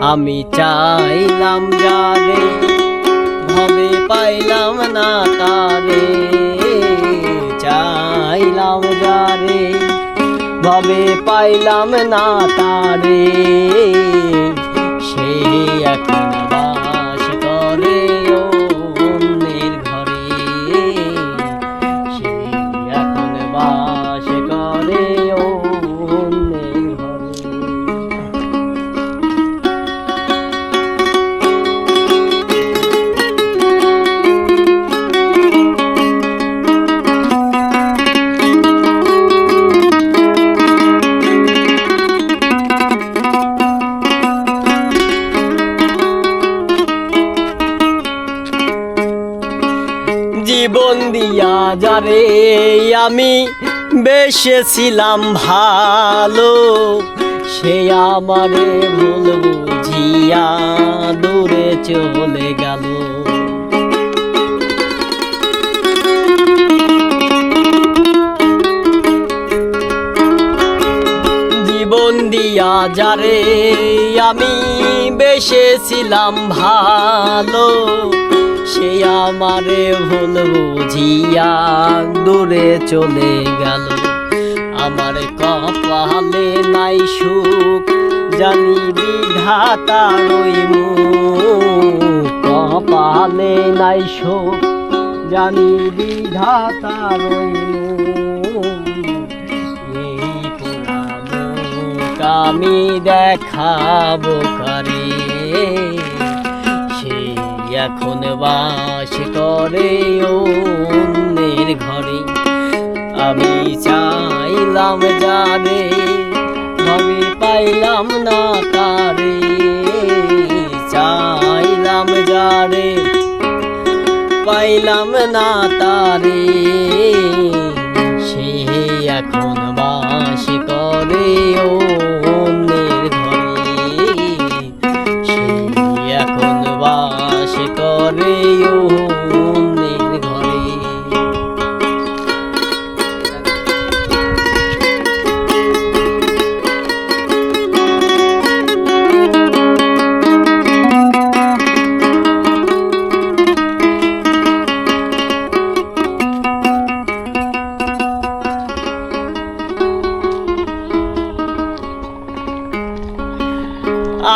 আমি চাইলাম যারে, ভবে পাইলাম না তারে। চাইলাম যারে, ভবে পাইলাম না তারে। সে এখন জীবন দিয়া যারে আমি বেসেছিলাম ভালো, সে আমারে ভুল বুঝিয়া দূরে চলে গেল। জীবন দিয়া যারে আমি বেসেছিলাম ভালো সে আমারে ভুল বুঝিয়া দূরে চলে গেল। আমার কপালে নাই সুখ, জানি বিধাতা ওই মুখ। কপালে নাই সুখ, জানি বিধাতা পুরানো আমি দেখাবো কারে? এখন বাস করে অন্যের ঘরে। আমি চাইলাম যাবে, আমি পাইলাম না তারে। চাইলাম যারে, পাইলাম না তারে।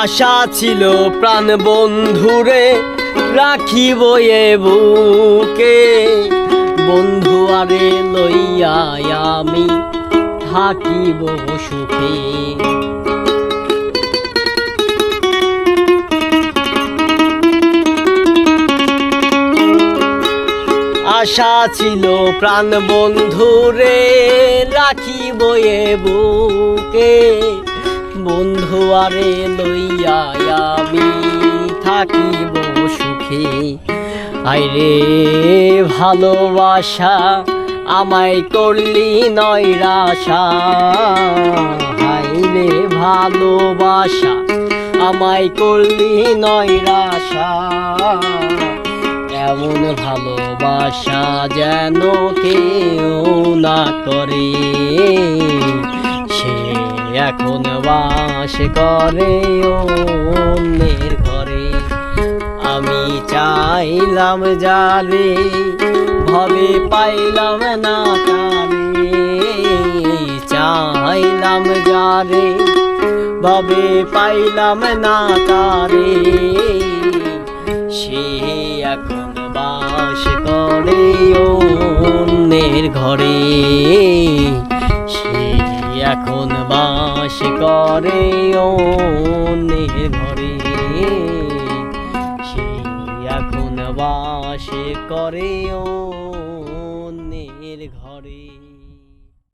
আশা ছিল প্রাণ বন্ধুরে রাখিব এ বুকে। বন্ধু আরে লইয়া আমি থাকিব সুখে। আশা ছিল প্রাণ বন্ধুরে রাখিব এ বুকে। বন্ধু আরে লইয়া আমি থাকিব সুখে। আইরে ভালোবাসা আমায় করলি নৈরাশা। হাইরে ভালোবাসা আমায় করলি নয় রাশা এমন ভালোবাসা যেন কেউ না করে। এখন বাস করে অন্যের ঘরে। আমি চাইলাম যারে ভবে পাইলাম না তারে। চাইলাম যারে ভবে পাইলাম না তারে। সে এখন বাস করে অন্যের ঘরে। এখন বাস করে অন্যের ঘরে সে এখন বাস করে ও